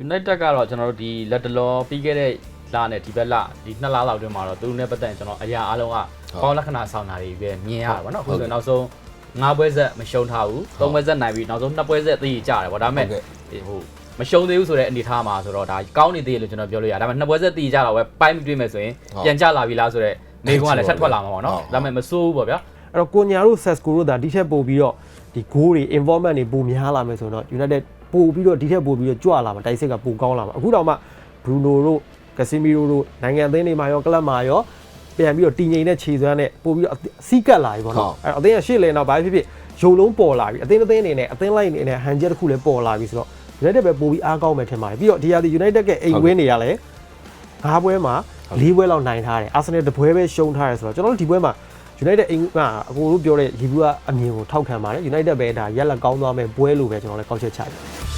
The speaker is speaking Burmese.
United ကတော့ကျွန်တော်တို့ဒီလက်တလောပြီးခဲ့တဲ့လနဲ့ဒီဘက်လဒီနှစ်လလောက်တွင်းမှာတော့သူတို့နဲ့ပတ်သက်ရင်ကျွန်တော်အရာအလုံးကပေါင်းလက္ခဏာဆောင်တာတွေပဲမြင်ရတာပေါ့နော်အခုဆိုရင်နောက်ဆုံး၅ပွဲဆက်မရှုံးထားဘူး၃ပွဲဆက်နိုင်ပြီးနောက်ဆုံး၂ပွဲဆက်သိကြတယ်ပေါ့ဒါပေမဲ့ဟုတ်ကဲ့ဟိုမရှုံးသေးဘူးဆိုတဲ့အနေအထားမှာဆိုတော့ဒါကောင်းနေသေးတယ်လို့ကျွန်တော်ပြောလို့ရတယ်ဒါပေမဲ့နှစ်ပွဲဆက်သိကြတော့ပဲပိုင်းပြီးတွေ့မယ်ဆိုရင်ဟုတ်ပြန်ကြလာပြီလားဆိုတော့မိကုန်းကလည်းဆက်ထွက်လာမှာပေါ့နော်ဟုတ်ဒါပေမဲ့မစိုးဘူးပေါ့ဗျာအဲ့တော့ကိုညာတို့ Sesco တို့ဒါဒီထက်ပို့ပြီးတော့ဒီ goal တွေ involvement တွေပိုများလာမယ်ဆိုတော့ United ပို့ပြီးတော့ဒီထက်ပို့ပြီးတော့ကြွလာမှာတိုက်စစ်ကပိုကောင်းလာမှာအခုတော့မှ Bruno တို့ Casemiro တို့နိုင်ငံအသင်းတွေမှာရောကလပ်မှာရောပြန်ပြီးတော့တည်ငြိမ်တဲ့ခြေစွမ်းနဲ့ပို့ပြီးတော့စီးကပ်လာပြီပေါ့နော်အဲ့တော့အသင်းကရှေ့လေတော့ဘာဖြစ်ဖြစ်ရုံလုံးပေါ်လာပြီအသင်းအသင်းအနေနဲ့အသင်းလိုက်အနေနဲ့ဟန်ချက်တစ်ခုလည်းပေါ်လာပြီဆိုတော့ United ပဲပို့ပြီးအားကောင်းမယ်ထင်ပါတယ်ပြီးတော့ဒီဟာဒီ United ကအိမ်ဝင်းနေရလဲ၅ပွဲမှာ၄ပွဲလောက်နိုင်ထားတယ် Arsenal တပွဲပဲရှုံးထားတယ်ဆိုတော့ကျွန်တော်တို့ဒီပွဲမှာ United အိမ်ကအကိုတို့ပြောတဲ့ review ကအမြင်ကိုထောက်ခံပါတယ် United ပဲဒါရက်လက်ကောင်းသွားမယ်ပွဲလို့ပဲကျွန်တော်လည်းကောက်ချက်ချတယ်